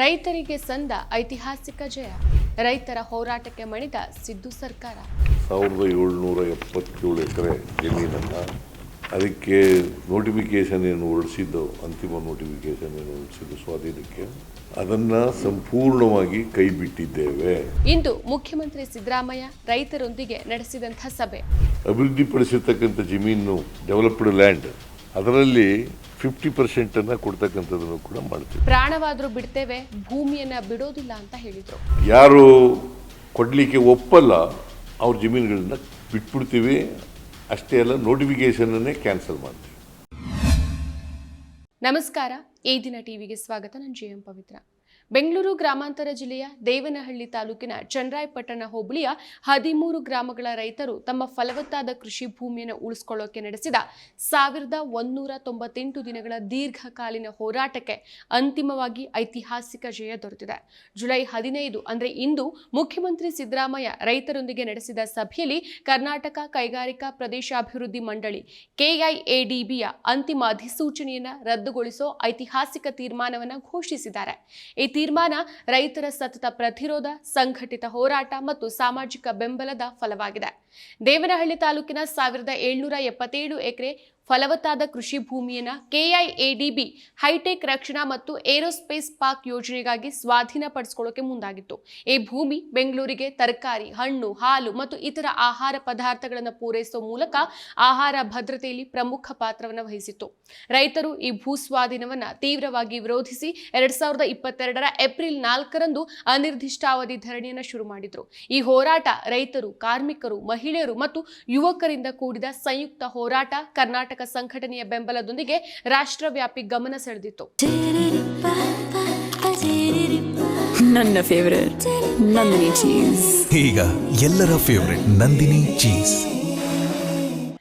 ರೈತರಿಗೆ ಸಂದ ಐತಿಹಾಸಿಕ ಜಯ. ರೈತರ ಹೋರಾಟಕ್ಕೆ ಮಣಿದ ಸಿದ್ದು ಸರ್ಕಾರ. ಸಾವಿರದ ಏಳ್ನೂರ ಎಪ್ಪತ್ತೇಳು ಎಕರೆ ಜಮೀನನ್ನು ಅದಕ್ಕೆ ನೋಟಿಫಿಕೇಶನ್ ಏನು ಹೊರಡಿಸಿದ್ದು ಅಂತಿಮ ನೋಟಿಫಿಕೇಶನ್ ಏನು ಹೊರಡಿಸಿದ್ದು ಸ್ವಾಧೀನಕ್ಕೆ. ಅದನ್ನು ಸಂಪೂರ್ಣವಾಗಿ ಕೈ ಬಿಟ್ಟಿದ್ದೇವೆ ಇಂದು ಮುಖ್ಯಮಂತ್ರಿ ಸಿದ್ದರಾಮಯ್ಯ ರೈತರೊಂದಿಗೆ ನಡೆಸಿದಂಥ ಸಭೆ. ಅಭಿವೃದ್ಧಿಪಡಿಸಿರ್ತಕ್ಕಂಥ ಜಮೀನು ಡೆವಲಪ್ಡ್ ಲ್ಯಾಂಡ್ ಅದರಲ್ಲಿ ಫಿಫ್ಟಿ ಪರ್ಸೆಂಟನ್ನು ಕೊಡ್ತಕ್ಕಂಥದ್ದನ್ನು ಕೂಡ ಮಾಡ್ತೀವಿ. ಪ್ರಾಣವಾದರೂ ಬಿಡ್ತೇವೆ ಭೂಮಿಯನ್ನ ಬಿಡೋದಿಲ್ಲ ಅಂತ ಹೇಳಿದ್ರು. ಯಾರು ಕೊಡಲಿಕ್ಕೆ ಒಪ್ಪಲ್ಲ ಅವ್ರ ಜಮೀನುಗಳನ್ನ ಬಿಟ್ಬಿಡ್ತೀವಿ. ಅಷ್ಟೇ ಅಲ್ಲ ನೋಟಿಫಿಕೇಶನನ್ನೇ ಕ್ಯಾನ್ಸಲ್ ಮಾಡ್ತೀವಿ. ನಮಸ್ಕಾರ ಈ ದಿನ ಟಿವಿಗೆ ಸ್ವಾಗತ. ನಾನು ಜಿ ಎಂ ಪವಿತ್ರ. ಬೆಂಗಳೂರು ಗ್ರಾಮಾಂತರ ಜಿಲ್ಲೆಯ ದೇವನಹಳ್ಳಿ ತಾಲೂಕಿನ ಚಂದ್ರಾಯಪಟ್ಟಣ ಹೋಬಳಿಯ ಹದಿಮೂರು ಗ್ರಾಮಗಳ ರೈತರು ತಮ್ಮ ಫಲವತ್ತಾದ ಕೃಷಿ ಭೂಮಿಯನ್ನು ಉಳಿಸಿಕೊಳ್ಳೋಕೆ ನಡೆಸಿದ ಸಾವಿರದ ಒಂದೂರ ತೊಂಬತ್ತೆಂಟು ದಿನಗಳ ದೀರ್ಘಕಾಲೀನ ಹೋರಾಟಕ್ಕೆ ಅಂತಿಮವಾಗಿ ಐತಿಹಾಸಿಕ ಜಯ ದೊರೆತಿದೆ. ಜುಲೈ ಹದಿನೈದು ಅಂದರೆ ಇಂದು ಮುಖ್ಯಮಂತ್ರಿ ಸಿದ್ದರಾಮಯ್ಯ ರೈತರೊಂದಿಗೆ ನಡೆಸಿದ ಸಭೆಯಲ್ಲಿ ಕರ್ನಾಟಕ ಕೈಗಾರಿಕಾ ಪ್ರದೇಶಾಭಿವೃದ್ಧಿ ಮಂಡಳಿ ಕೆಐಎಡಿಬಿಯ ಅಂತಿಮ ಅಧಿಸೂಚನೆಯನ್ನು ರದ್ದುಗೊಳಿಸೋ ಐತಿಹಾಸಿಕ ತೀರ್ಮಾನವನ್ನು ಘೋಷಿಸಿದ್ದಾರೆ. ತೀರ್ಮಾನ ರೈತರ ಸತತ ಪ್ರತಿರೋಧ, ಸಂಘಟಿತ ಹೋರಾಟ ಮತ್ತು ಸಾಮಾಜಿಕ ಬೆಂಬಲದ ಫಲವಾಗಿದೆ. ದೇವನಹಳ್ಳಿ ತಾಲೂಕಿನ ಸಾವಿರದ ಏಳ್ನೂರ ಎಪ್ಪತ್ತೇಳು ಎಕರೆ ಫಲವತ್ತಾದ ಕೃಷಿ ಭೂಮಿಯನ್ನು ಕೆಐಎಡಿಬಿ, ಹೈಟೆಕ್ ರಕ್ಷಣಾ ಮತ್ತು ಏರೋಸ್ಪೇಸ್ ಪಾರ್ಕ್ ಯೋಜನೆಗಾಗಿ ಸ್ವಾಧೀನಪಡಿಸಿಕೊಳ್ಳೋಕೆ ಮುಂದಾಗಿತ್ತು. ಈ ಭೂಮಿ ಬೆಂಗಳೂರಿಗೆ ತರಕಾರಿ, ಹಣ್ಣು, ಹಾಲು ಮತ್ತು ಇತರ ಆಹಾರ ಪದಾರ್ಥಗಳನ್ನು ಪೂರೈಸುವ ಮೂಲಕ ಆಹಾರ ಭದ್ರತೆಯಲ್ಲಿ ಪ್ರಮುಖ ಪಾತ್ರವನ್ನು ವಹಿಸಿತ್ತು. ರೈತರು ಈ ಭೂ ಸ್ವಾಧೀನವನ್ನ ತೀವ್ರವಾಗಿ ವಿರೋಧಿಸಿ ಎರಡ್ ಸಾವಿರದ ಇಪ್ಪತ್ತೆರಡರ ಏಪ್ರಿಲ್ ನಾಲ್ಕರಂದು ಅನಿರ್ದಿಷ್ಟಾವಧಿ ಧರಣಿಯನ್ನು ಶುರು ಮಾಡಿದ್ರು. ಈ ಹೋರಾಟ ರೈತರು, ಕಾರ್ಮಿಕರು, ಮಹಿಳೆಯರು ಮತ್ತು ಯುವಕರಿಂದ ಕೂಡಿದ ಸಂಯುಕ್ತ ಹೋರಾಟ ಕರ್ನಾಟಕ ಸಂಘಟನೆಯ ಬೆಂಬಲದೊಂದಿಗೆ ರಾಷ್ಟ್ರವ್ಯಾಪಿ ಗಮನ ಸೆಳೆದಿತ್ತು. ನನ್ನ ಫೇವರೇಟ್ ನಂದಿನಿ ಚೀಸ್ ಈಗ ಎಲ್ಲರ ಫೇವರೇಟ್ ನಂದಿನಿ ಚೀಸ್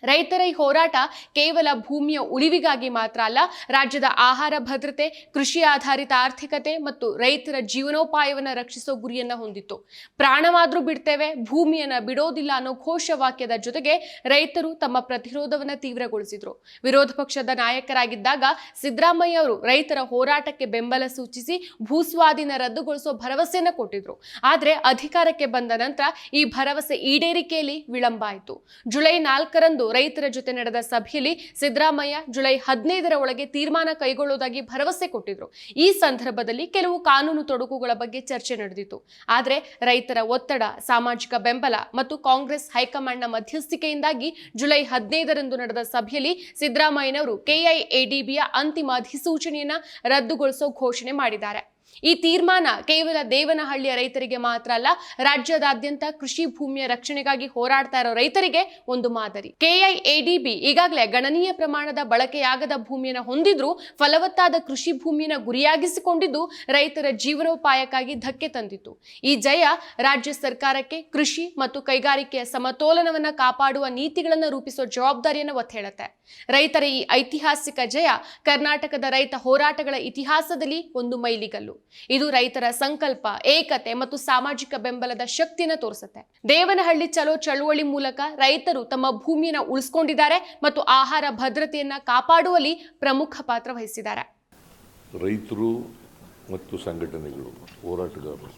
ರೈತರ ಈ ಹೋರಾಟ ಕೇವಲ ಭೂಮಿಯ ಉಳಿವಿಗಾಗಿ ಮಾತ್ರ ಅಲ್ಲ, ರಾಜ್ಯದ ಆಹಾರ ಭದ್ರತೆ, ಕೃಷಿ ಆಧಾರಿತ ಆರ್ಥಿಕತೆ ಮತ್ತು ರೈತರ ಜೀವನೋಪಾಯವನ್ನು ರಕ್ಷಿಸೋ ಗುರಿಯನ್ನ ಹೊಂದಿತ್ತು. ಪ್ರಾಣವಾದರೂ ಬಿಡ್ತೇವೆ, ಭೂಮಿಯನ್ನ ಬಿಡೋದಿಲ್ಲ ಅನ್ನೋ ಘೋಷವಾಕ್ಯದ ಜೊತೆಗೆ ರೈತರು ತಮ್ಮ ಪ್ರತಿರೋಧವನ್ನು ತೀವ್ರಗೊಳಿಸಿದ್ರು. ವಿರೋಧ ಪಕ್ಷದ ನಾಯಕರಾಗಿದ್ದಾಗ ಸಿದ್ದರಾಮಯ್ಯ ಅವರು ರೈತರ ಹೋರಾಟಕ್ಕೆ ಬೆಂಬಲ ಸೂಚಿಸಿ ಭೂಸ್ವಾಧೀನ ರದ್ದುಗೊಳಿಸೋ ಭರವಸೆಯನ್ನ ಕೊಟ್ಟಿದ್ರು. ಆದರೆ ಅಧಿಕಾರಕ್ಕೆ ಬಂದ ನಂತರ ಈ ಭರವಸೆ ಈಡೇರಿಕೆಯಲ್ಲಿ ವಿಳಂಬ ಆಯಿತು. ಜುಲೈ ನಾಲ್ಕರಂದು ರೈತರ ಜೊತೆ ನಡೆದ ಸಭೆಯಲ್ಲಿ ಸಿದ್ದರಾಮಯ್ಯ ಜುಲೈ ಹದಿನೈದರ ಒಳಗೆ ತೀರ್ಮಾನ ಕೈಗೊಳ್ಳುವುದಾಗಿ ಭರವಸೆ ಕೊಟ್ಟಿದ್ರು. ಈ ಸಂದರ್ಭದಲ್ಲಿ ಕೆಲವು ಕಾನೂನು ತೊಡಕುಗಳ ಬಗ್ಗೆ ಚರ್ಚೆ ನಡೆದಿತ್ತು. ಆದರೆ ರೈತರ ಒತ್ತಡ, ಸಾಮಾಜಿಕ ಬೆಂಬಲ ಮತ್ತು ಕಾಂಗ್ರೆಸ್ ಹೈಕಮಾಂಡ್ನ ಮಧ್ಯಸ್ಥಿಕೆಯಿಂದಾಗಿ ಜುಲೈ ಹದಿನೈದರಂದು ನಡೆದ ಸಭೆಯಲ್ಲಿ ಸಿದ್ದರಾಮಯ್ಯನವರು ಕೆಐಎಡಿಬಿಯ ಅಂತಿಮ ಅಧಿಸೂಚನೆಯನ್ನು ರದ್ದುಗೊಳಿಸೋ ಘೋಷಣೆ ಮಾಡಿದ್ದಾರೆ. ಈ ತೀರ್ಮಾನ ಕೇವಲ ದೇವನಹಳ್ಳಿಯ ರೈತರಿಗೆ ಮಾತ್ರ ಅಲ್ಲ, ರಾಜ್ಯದಾದ್ಯಂತ ಕೃಷಿ ಭೂಮಿಯ ರಕ್ಷಣೆಗಾಗಿ ಹೋರಾಡ್ತಾ ಇರೋ ರೈತರಿಗೆ ಒಂದು ಮಾದರಿ. ಕೆಐಎಡಿಬಿ ಈಗಾಗಲೇ ಗಣನೀಯ ಪ್ರಮಾಣದ ಬಳಕೆಯಾಗದ ಭೂಮಿಯನ್ನು ಹೊಂದಿದ್ರು ಫಲವತ್ತಾದ ಕೃಷಿ ಭೂಮಿಯನ್ನು ಗುರಿಯಾಗಿಸಿಕೊಂಡಿದ್ದು ರೈತರ ಜೀವನೋಪಾಯಕ್ಕಾಗಿ ಧಕ್ಕೆ ತಂದಿತ್ತು. ಈ ಜಯ ರಾಜ್ಯ ಸರ್ಕಾರಕ್ಕೆ ಕೃಷಿ ಮತ್ತು ಕೈಗಾರಿಕೆಯ ಸಮತೋಲನವನ್ನ ಕಾಪಾಡುವ ನೀತಿಗಳನ್ನು ರೂಪಿಸುವ ಜವಾಬ್ದಾರಿಯನ್ನು ಒತ್ತೇಳುತ್ತೆ. ರೈತರ ಈ ಐತಿಹಾಸಿಕ ಜಯ ಕರ್ನಾಟಕದ ರೈತ ಹೋರಾಟಗಳ ಇತಿಹಾಸದಲ್ಲಿ ಒಂದು ಮೈಲಿಗಲ್ಲು. ಇದು ರೈತರ ಸಂಕಲ್ಪ, ಏಕತೆ ಮತ್ತು ಸಾಮಾಜಿಕ ಬೆಂಬಲದ ಶಕ್ತಿಯನ್ನು ತೋರಿಸುತ್ತೆ. ದೇವನಹಳ್ಳಿ ಚಲೋ ಚಳುವಳಿ ಮೂಲಕ ರೈತರು ತಮ್ಮ ಭೂಮಿಯನ್ನು ಉಳಿಸ್ಕೊಂಡಿದ್ದಾರೆ ಮತ್ತು ಆಹಾರ ಭದ್ರತೆಯನ್ನ ಕಾಪಾಡುವಲ್ಲಿ ಪ್ರಮುಖ ಪಾತ್ರ ವಹಿಸಿದ್ದಾರೆ. ರೈತರು ಮತ್ತು ಸಂಘಟನೆಗಳು ಹೋರಾಟಗಾರರು.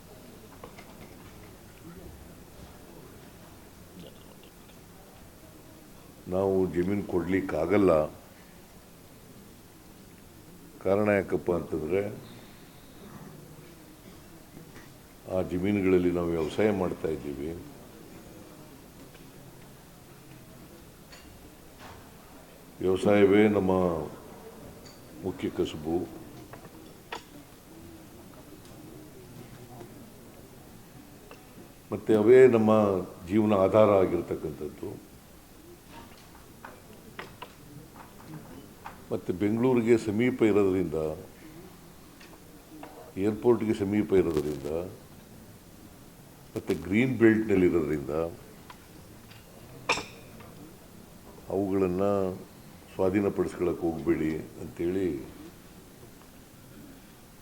ನಾವು ಜಮೀನು ಕೊಡಲಿಕ್ಕಾಗಲ್ಲ. ಕಾರಣ ಯಾಕಪ್ಪ ಅಂತಂದರೆ ಆ ಜಮೀನುಗಳಲ್ಲಿ ನಾವು ವ್ಯವಸಾಯ ಮಾಡ್ತಾ ಇದ್ದೀವಿ. ವ್ಯವಸಾಯವೇ ನಮ್ಮ ಮುಖ್ಯ ಕಸುಬು. ಮತ್ತು ಅವೇ ನಮ್ಮ ಜೀವನ ಆಧಾರ ಆಗಿರ್ತಕ್ಕಂಥದ್ದು. ಮತ್ತು ಬೆಂಗಳೂರಿಗೆ ಸಮೀಪ ಇರೋದರಿಂದ, ಏರ್ಪೋರ್ಟ್ಗೆ ಸಮೀಪ ಇರೋದ್ರಿಂದ ಮತ್ತು ಗ್ರೀನ್ ಬೆಲ್ಟ್ನಲ್ಲಿರೋದ್ರಿಂದ ಅವುಗಳನ್ನು ಸ್ವಾಧೀನಪಡಿಸ್ಕೊಳ್ಳೋಕೆ ಹೋಗಬೇಡಿ ಅಂಥೇಳಿ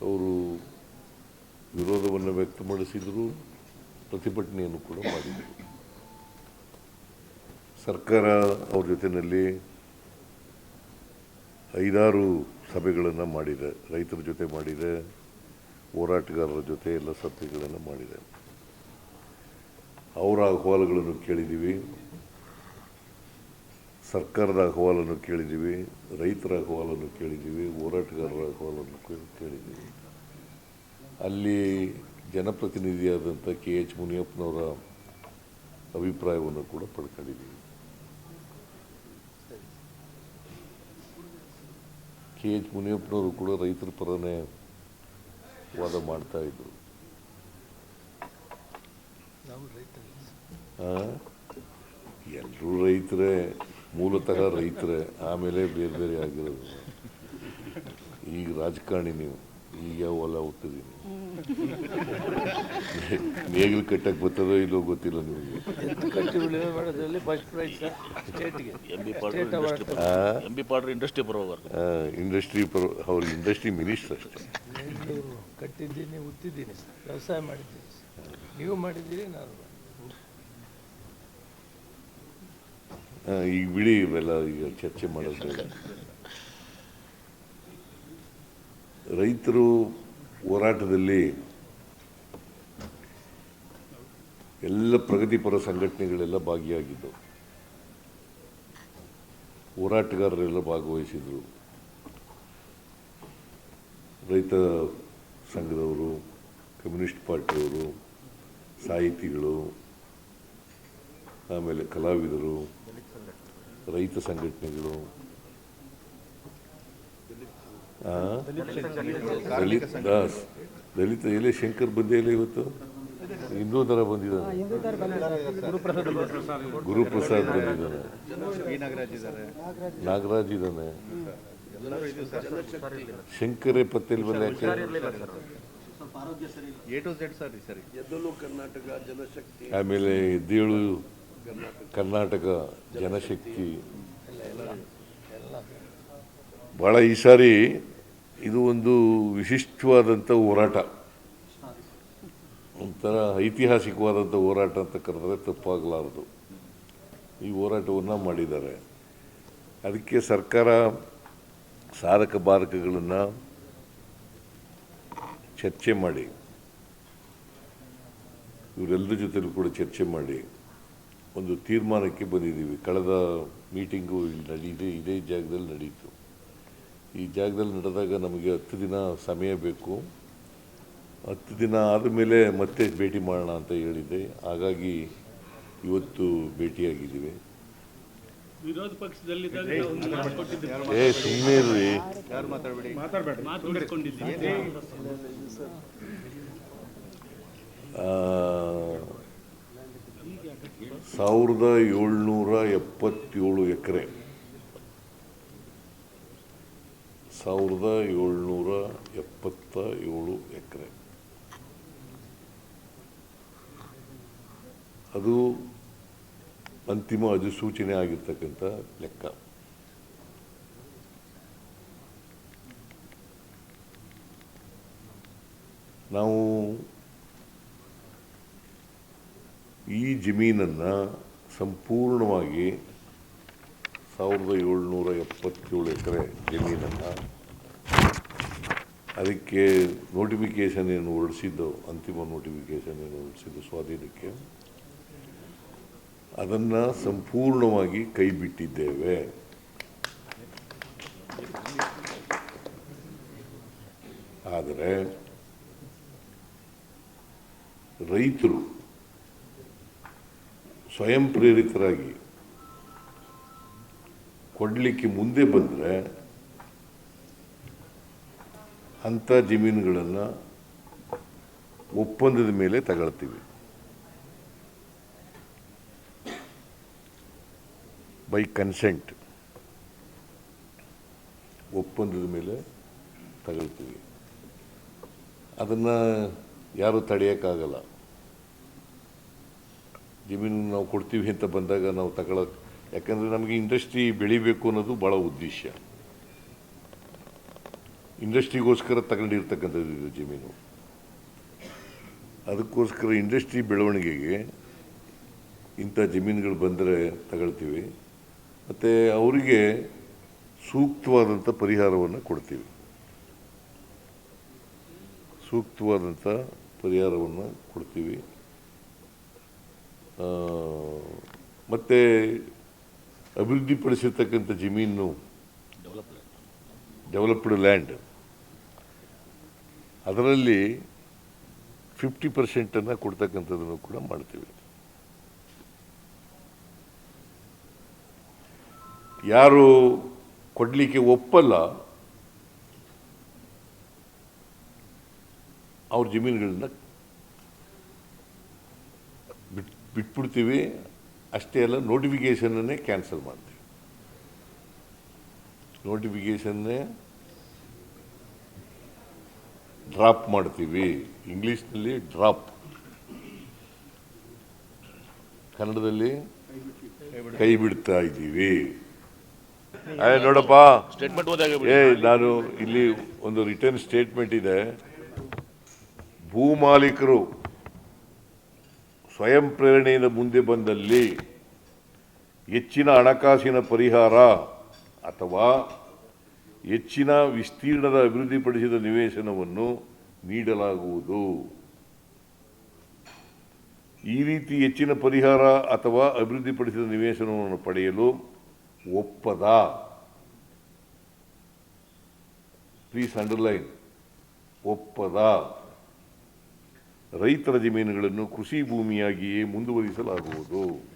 ಅವರು ವಿರೋಧವನ್ನು ವ್ಯಕ್ತಪಡಿಸಿದರು, ಪ್ರತಿಭಟನೆಯನ್ನು ಕೂಡ ಮಾಡಿದರು. ಸರ್ಕಾರ ಅವ್ರ ಜೊತೆಯಲ್ಲಿ ಐದಾರು ಸಭೆಗಳನ್ನು ಮಾಡಿದೆ, ರೈತರ ಜೊತೆ ಮಾಡಿದೆ, ಹೋರಾಟಗಾರರ ಜೊತೆ ಎಲ್ಲ ಸಭೆಗಳನ್ನು ಮಾಡಿದೆ. ಅವರ ಅಹವಾಲುಗಳನ್ನು ಕೇಳಿದ್ದೀವಿ. ಸರ್ಕಾರದ ಅಹವಾಲನ್ನು ಕೇಳಿದ್ದೀವಿ. ರೈತರ ಅಹವಾಲನ್ನು ಕೇಳಿದ್ದೀವಿ. ಹೋರಾಟಗಾರರ ಅಹವಾಲನ್ನು ಕೇಳಿದ್ದೀವಿ. ಅಲ್ಲಿ ಜನಪ್ರತಿನಿಧಿಯಾದಂಥ ಕೆ. ಎಚ್. ಮುನಿಯಪ್ಪನವರ ಅಭಿಪ್ರಾಯವನ್ನು ಕೂಡ ಪಡ್ಕೊಂಡಿದ್ದೀವಿ. ಕೆ. ಎಚ್. ಮುನಿಯಪ್ಪನವರು ಕೂಡ ರೈತರ ಪರನೇ ವಾದ ಮಾಡ್ತಾ ಎಲ್ಲರೂ ರೈತರೇ ಮೂಲತಃ ರೈತರೇ ಆಮೇಲೆ ಬೇರೆ ಬೇರೆ ಆಗಿರೋದು. ಈಗ ರಾಜಕಾರಣಿ ನೀವು ಈಗ ಹೊಲ ಹೋಗ್ತಿದ್ದೀನಿ ನೇಗಿಲು ಕಟ್ಟಕ್ಕೆ ಬರ್ತದೋ ಇಲ್ಲೋ ಗೊತ್ತಿಲ್ಲ ನಿಮಗೆ. ಎಂ ಬಿ ಪಾಡ್ರು ಇಂಡಸ್ಟ್ರಿ ಪಾಡ್ರು ಇಂಡಸ್ಟ್ರಿ ಬರೋವರು ಇಂಡಸ್ಟ್ರಿ ಪರ ಅವ್ರ ಇಂಡಸ್ಟ್ರಿ ಮಿನಿಸ್ಟರ್ ಅಷ್ಟೇ. ಕಟ್ಟಿದ್ದೀನಿ ಉತ್ತಿದ್ದೀನಿ ವ್ಯವಸಾಯ ಮಾಡಿದ್ದೀನಿ ನೀವು ಮಾಡಿದ್ದೀರಿ, ನಾನು ಈಗ ಬಿಡಿ ಇವೆಲ್ಲ ಈಗ ಚರ್ಚೆ ಮಾಡೋದು. ರೈತರು ಹೋರಾಟದಲ್ಲಿ ಎಲ್ಲ ಪ್ರಗತಿಪರ ಸಂಘಟನೆಗಳೆಲ್ಲ ಭಾಗಿಯಾಗಿದ್ದವು ಹೋರಾಟಗಾರರೆಲ್ಲ ಭಾಗವಹಿಸಿದರು. ರೈತ ಸಂಘದವರು, ಕಮ್ಯುನಿಸ್ಟ್ ಪಾರ್ಟಿಯವರು ಸಾಹಿತಿಗಳು, ಆಮೇಲೆ ಕಲಾವಿದರು, ರೈತ ಸಂಘಟನೆಗಳು? ದಲಿತ ದಾಸ್, ದಲಿತ ಎಲೆ ಶಂಕರ್ ಬಂದೇ ಇಲ್ಲ ಇವತ್ತು? ಇನ್ನೂ ಥರ ಬಂದಿದ್ದಾನೆ. ಗುರುಪ್ರಸಾದ್ ಬಂದಿದ್ದಾನೆ. ನಾಗರಾಜ್ ಇದ್ದಾನೆ. ಶಂಕರೇ ಪತ್ತೇಲ್ ಬಂದ ಎ ಟು ಝೆಡ್ ಸರ್ ಸರಿ. ಆಮೇಲೆ ಎದ್ದೇಳು ಕರ್ನಾಟಕ. ಜನಶಕ್ತಿ. ಭಾಳ ಈ ಸಾರಿ ಇದು ಒಂದು ವಿಶಿಷ್ಟವಾದಂಥ ಹೋರಾಟ. ಒಂಥರ ಐತಿಹಾಸಿಕವಾದಂಥ ಹೋರಾಟ ಅಂತ ಕರೆದ್ರೆ ತಪ್ಪಾಗಲಾರದು. ಈ ಹೋರಾಟವನ್ನು ಮಾಡಿದ್ದಾರೆ. ಅದಕ್ಕೆ ಸರ್ಕಾರ ಸಾಧಕ ಬಾಧಕಗಳನ್ನು ಚರ್ಚೆ ಮಾಡಿ. ಇವರೆಲ್ಲರ ಜೊತೆಲೂ ಕೂಡ ಚರ್ಚೆ ಮಾಡಿ. ಒಂದು ತೀರ್ಮಾನಕ್ಕೆ ಬಂದಿದ್ದೀವಿ. ಕಳೆದ ಮೀಟಿಂಗು ಇಲ್ಲಿ ನಡೀದೆ ಇದೇ ಜಾಗದಲ್ಲಿ ನಡೀತು ಈ ಜಾಗದಲ್ಲಿ ನಡೆದಾಗ ನಮಗೆ ಹತ್ತು ದಿನ ಸಮಯ ಬೇಕು. ಹತ್ತು ದಿನ ಆದಮೇಲೆ ಮತ್ತೆ ಭೇಟಿ ಮಾಡೋಣ ಅಂತ ಹೇಳಿದ್ದೆ. ಹಾಗಾಗಿ ಇವತ್ತು ಭೇಟಿಯಾಗಿದ್ದೀವಿ. ವಿರೋಧ ಪಕ್ಷದಲ್ಲಿದ್ದಾಗ. ಏ ಸುಮ್ಮನೆ ರೀ ಯಾರು ಮಾತಾಡಬೇಡಿ? ಮಾತು ಆ, ಸಾವಿರದ ಏಳ್ನೂರ ಎಪ್ಪತ್ತೇಳು ಎಕರೆ. ಸಾವಿರದ ಏಳ್ನೂರ ಎಪ್ಪತ್ತ ಏಳು ಎಕರೆ. ಅದು ಅಂತಿಮ ಅಧಿಸೂಚನೆ ಆಗಿರ್ತಕ್ಕಂಥ ಲೆಕ್ಕ. ನಾವು ಈ ಜಮೀನನ್ನು ಸಂಪೂರ್ಣವಾಗಿ ಸಾವಿರದ ಏಳ್ನೂರ ಎಪ್ಪತ್ತೇಳು ಎಕರೆ ಜಮೀನನ್ನು ಅದಕ್ಕೆ ನೋಟಿಫಿಕೇಷನ್ ಏನು ಹೊರಡಿಸಿದ್ದು, ಅಂತಿಮ ನೋಟಿಫಿಕೇಷನ್ ಏನು ಹೊರಡಿಸಿದ್ದು ಸ್ವಾಧೀನಕ್ಕೆ ಅದನ್ನು ಸಂಪೂರ್ಣವಾಗಿ ಕೈ ಬಿಟ್ಟಿದ್ದೇವೆ ಆದರೆ ರೈತರು ಸ್ವಯಂ ಪ್ರೇರಿತರಾಗಿ ಕೊಡಲಿಕ್ಕೆ ಮುಂದೆ ಬಂದರೆ ಅಂಥ ಜಮೀನುಗಳನ್ನು ಒಪ್ಪಂದದ ಮೇಲೆ ತಗೊಳ್ತೀವಿ. ಬೈ ಕನ್ಸೆಂಟ್ ಒಪ್ಪಂದದ ಮೇಲೆ ತಗೊಳ್ತೀವಿ. ಅದನ್ನು ಯಾರು ತಡೆಯೋಕ್ಕಾಗಲ್ಲ. ಜಮೀನು ನಾವು ಕೊಡ್ತೀವಿ ಅಂತ ಬಂದಾಗ ನಾವು ತಗೊಳಕ್ಕೆ ಯಾಕಂದರೆ ನಮಗೆ ಇಂಡಸ್ಟ್ರಿ ಬೆಳಿಬೇಕು ಅನ್ನೋದು ಭಾಳ ಉದ್ದೇಶ. ಇಂಡಸ್ಟ್ರಿಗೋಸ್ಕರ ತಗೊಂಡಿರ್ತಕ್ಕಂಥದ್ದು ಇದು ಜಮೀನು. ಅದಕ್ಕೋಸ್ಕರ ಇಂಡಸ್ಟ್ರಿ ಬೆಳವಣಿಗೆಗೆ ಇಂಥ ಜಮೀನುಗಳು ಬಂದರೆ ತಗೊಳ್ತೀವಿ. ಮತ್ತು ಅವರಿಗೆ ಸೂಕ್ತವಾದಂಥ ಪರಿಹಾರವನ್ನು ಕೊಡ್ತೀವಿ. ಸೂಕ್ತವಾದಂಥ ಪರಿಹಾರವನ್ನು ಕೊಡ್ತೀವಿ. ಮತ್ತು ಅಭಿವೃದ್ಧಿಪಡಿಸಿರ್ತಕ್ಕಂಥ ಜಮೀನು ಡೆವಲಪ್ಡ್ ಲ್ಯಾಂಡ್. ಅದರಲ್ಲಿ ಫಿಫ್ಟಿ ಪರ್ಸೆಂಟನ್ನು ಕೊಡ್ತಕ್ಕಂಥದ್ದನ್ನು ಕೂಡ ಮಾಡ್ತೀವಿ. ಯಾರು ಕೊಡಲಿಕ್ಕೆ ಒಪ್ಪಲ್ಲ, ಅವ್ರ ಜಮೀನುಗಳನ್ನ ಬಿಟ್, ಬಿಟ್ಬಿಡ್ತೀವಿ. ಅಷ್ಟೇ ಅಲ್ಲ ನೋಟಿಫಿಕೇಷನನ್ನೇ ಕ್ಯಾನ್ಸಲ್ ಮಾಡ್ತೀವಿ. ನೋಟಿಫಿಕೇಷನ್ನೇ ಡ್ರಾಪ್ ಮಾಡ್ತೀವಿ. ಇಂಗ್ಲೀಷ್ನಲ್ಲಿ ಡ್ರಾಪ್ ಕನ್ನಡದಲ್ಲಿ ಕೈ ಬಿಡ್ತಾ ಇದ್ದೀವಿ. ಏ ನೋಡಪ್ಪ. ಏ ನಾನು ಇಲ್ಲಿ ಒಂದು ರಿಟರ್ನ್ ಸ್ಟೇಟ್ಮೆಂಟ್ ಇದೆ. ಭೂಮಾಲೀಕರು ಸ್ವಯಂ ಪ್ರೇರಣೆಯಿಂದ ಮುಂದೆ ಬಂದಲ್ಲಿ ಹೆಚ್ಚಿನ ಹಣಕಾಸಿನ ಪರಿಹಾರ ಅಥವಾ ಹೆಚ್ಚಿನ ವಿಸ್ತೀರ್ಣದ ಅಭಿವೃದ್ಧಿಪಡಿಸಿದ ನಿವೇಶನವನ್ನು ನೀಡಲಾಗುವುದು. ಈ ರೀತಿ ಹೆಚ್ಚಿನ ಪರಿಹಾರ ಅಥವಾ ಅಭಿವೃದ್ಧಿಪಡಿಸಿದ ನಿವೇಶನವನ್ನು ಪಡೆಯಲು ಒಪ್ಪದ? ಪ್ಲೀಸ್ ಅಂಡರ್ಲೈನ್ ಒಪ್ಪದ? ರೈತರ ಜಮೀನುಗಳನ್ನು ಕೃಷಿ ಭೂಮಿಯಾಗಿಯೇ ಮುಂದುವರಿಸಲಾಗುವುದು.